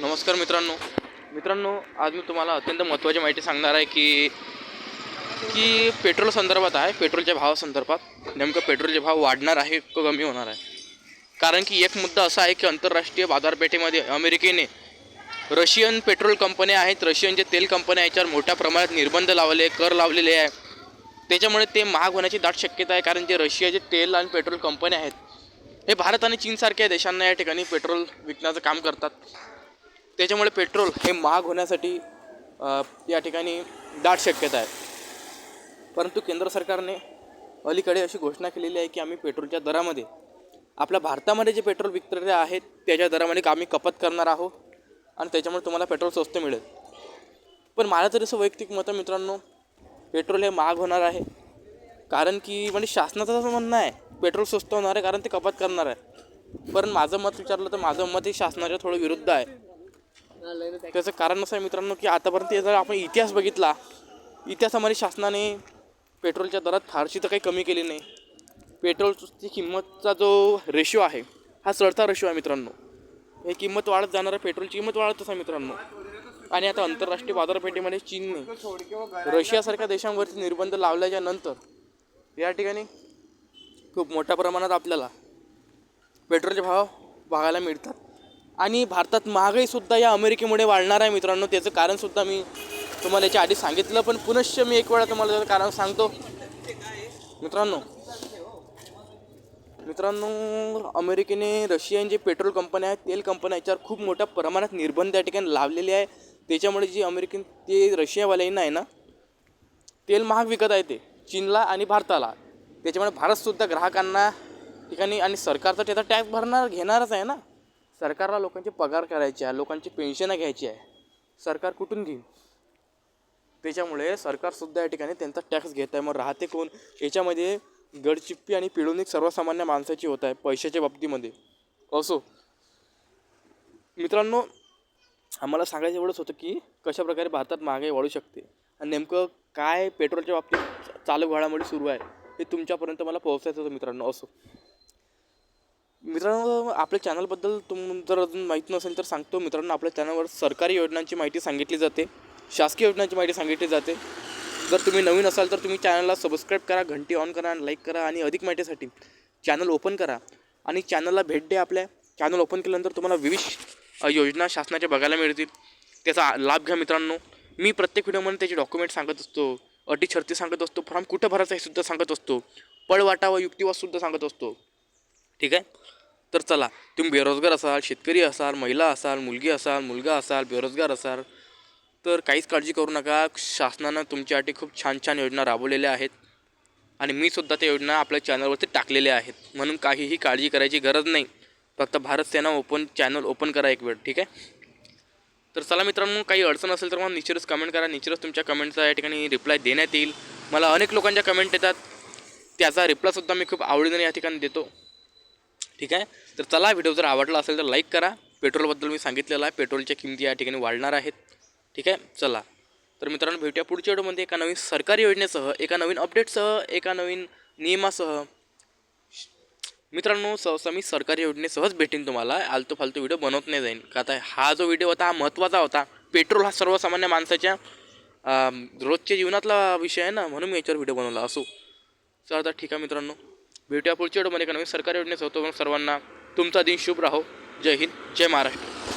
नमस्कार मित्रांनो. मित्रांनो आज मी तुम्हाला अत्यंत महत्त्वाची माहिती सांगणार आहे की की पेट्रोल संदर्भात आहे पेट्रोलच्या भावासंदर्भात नेमकं पेट्रोलचे भाव वाढणार आहे का कमी होणार आहे? कारण की एक मुद्दा असा आहे की आंतरराष्ट्रीय बाजारपेठेमध्ये अमेरिकेने रशियन पेट्रोल कंपन्या आहेत. रशियन जे तेल कंपन्या याच्यावर मोठ्या प्रमाणात निर्बंध लावले कर लावलेले आहे. त्याच्यामुळे ते महाग होण्याची दाट शक्यता आहे कारण जे रशियाचे तेल आणि पेट्रोल कंपन्या आहेत हे भारत आणि चीनसारख्या देशांना या ठिकाणी पेट्रोल विकण्याचं काम करतात. त्याच्यामुळे पेट्रोल हे महाग होण्यासाठी या ठिकाणी दाट शक्यता आहे. परंतु केंद्र सरकारने अलीकडे अशी घोषणा केलेली आहे की आम्ही पेट्रोलच्या दरामध्ये आपल्या भारतामध्ये जे पेट्रोल विक्रेते आहेत त्याच्या दरामध्ये आम्ही कपात करणार आहोत आणि त्याच्यामुळे तुम्हाला पेट्रोल स्वस्त मिळेल. पण मला तरी असं वैयक्तिक मत मित्रांनो पेट्रोल हे महाग होणार आहे. कारण की म्हणजे शासनाचं असं म्हणणं आहे पेट्रोल स्वस्त होणार आहे कारण ते कपात करणार आहे. पण माझं मत विचारलं तर माझं मत हे शासनाच्या थोडं विरुद्ध आहे. त्याचं कारण असं आहे मित्रांनो की आतापर्यंत जर आपण इतिहास बघितला इतिहासामध्ये शासनाने पेट्रोलच्या दरात फारशी तर काही कमी केली नाही. पेट्रोलची किंमतचा जो रेशो आहे हा चढता रेशो आहे मित्रांनो. हे किंमत वाढत जाणारं पेट्रोलची किंमत वाढतच आहे मित्रांनो. आणि आता आंतरराष्ट्रीय बाजारपेठेमध्ये चीनने रशियासारख्या देशांवरती निर्बंध लावल्याच्या नंतर या ठिकाणी खूप मोठ्या प्रमाणात आपल्याला पेट्रोलचे भाव बघायला मिळतात. आणि भारतात महागाईसुद्धा या अमेरिकेमुळे वाढणार आहे मित्रांनो. त्याचं कारणसुद्धा मी तुम्हाला याच्या आधी सांगितलं पण पुनश्च मी एक वेळा तुम्हाला त्याचं कारण सांगतो. मित्रांनो मित्रांनो अमेरिकेने रशियन जे पेट्रोल कंपन्या आहेत तेल कंपन्या याच्यावर खूप मोठ्या प्रमाणात निर्बंध या ठिकाणी लावलेले आहे. त्याच्यामुळे जी अमेरिकन ते रशियावाल्यांना आहे ना तेल महाग विकत आहे ते चीनला आणि भारताला. त्याच्यामुळे भारतसुद्धा ग्राहकांना ठिकाणी आणि सरकार तर त्याचा टॅक्स भरणार घेणारच आहे ना. सरकारला लोकांचे पगार करायचे आहे लोकांची पेन्शनं घ्यायची आहे. सरकार कुठून घेईल? त्याच्यामुळे सरकारसुद्धा या ठिकाणी त्यांचा टॅक्स घेत आहे. मग राहते कोण? याच्यामध्ये गडचिप्पी आणि पिळवणूक सर्वसामान्य माणसाची होत आहे पैशाच्या बाबतीमध्ये. असो. मित्रांनो आम्हाला सांगायचं एवढंच होतं की कशाप्रकारे भारतात महागाई वाढू शकते आणि नेमकं काय पेट्रोलच्या बाबतीत चालू घडामोडी सुरू आहे हे तुमच्यापर्यंत मला पोहोचायचं होतं मित्रांनो. असो. मित्रांनो आपल्या चॅनलबद्दल तुम जर अजून माहीत नसेल तर सांगतो. मित्रांनो आपल्या चॅनलवर सरकारी योजनांची माहिती सांगितली जाते. शासकीय योजनांची माहिती सांगितली जाते. जर तुम्ही नवीन असाल तर तुम्ही चॅनलला सबस्क्राईब करा घंटी ऑन करा लाईक करा आणि अधिक माहितीसाठी चॅनल ओपन करा. आणि चॅनलला भेट द्या आपल्या. चॅनल ओपन केल्यानंतर तुम्हाला विविध योजना शासनाच्या बघायला मिळतील. त्याचा लाभ घ्या मित्रांनो. मी प्रत्येक व्हिडिओमध्ये त्याचे डॉक्युमेंट सांगत असतो. अटी शर्ती सांगत असतो. फॉर्म कुठं भरायचा हे सुद्धा सांगत असतो. पळवाटा व युक्तिवादसुद्धा सांगत असतो. ठीक आहे? तर चला तुम्ही बेरोजगार असाल शेतकरी असाल महिला असाल मुलगी असाल मुलगा असाल बेरोजगार असाल तर काहीच काळजी करू नका. शासनानं तुमच्यासाठी खूप छान छान योजना राबवलेल्या आहेत आणि मी सुद्धा त्या योजना आपल्या चॅनलवरती टाकलेल्या आहेत. म्हणून काहीही काळजी करायची गरज नाही. फक्त Bharat Sena open channel open करा एक वेळ ठीक आहे? तर चला मित्रांनो काही अडचण असेल तर मला निश्चितच कमेंट करा. निश्चितच तुमच्या कमेंटचा या ठिकाणी रिप्लाय देण्यात येईल. मला अनेक लोकांच्या कमेंट येतात. त्याचा रिप्लायसुद्धा मी खूप आवडीने या ठिकाणी देतो. ठीक आहे? तर चला व्हिडिओ जर आवडला असेल तर लाईक करा. पेट्रोलबद्दल मी सांगितलेलं आहे पेट्रोलच्या किमती या ठिकाणी वाढणार आहेत. ठीक आहे? चला. तर मित्रांनो भेटूया पुढच्या व्हिडिओमध्ये एका नवीन सरकारी योजनेसह एका नवीन अपडेटसह एका नवीन नियमासह. मित्रांनो सहसा मी सरकारी योजनेसहच भेटेन तुम्हाला. आलतो फालतू व्हिडिओ बनवत नाही जाईन. का आता हा जो व्हिडिओ होता हा महत्त्वाचा होता. पेट्रोल हा सर्वसामान्य माणसाच्या रोजच्या जीवनातला विषय आहे ना म्हणून मी याच्यावर व्हिडिओ बनवला असो. चला आता ठीक आहे मित्रांनो. भेटूया पुढच्या व्हिडिओमध्ये नवीन सरकारी योजनेचा होतो सर्वांना तुमचा दिन शुभ राहो. जय हिंद जय महाराष्ट्र.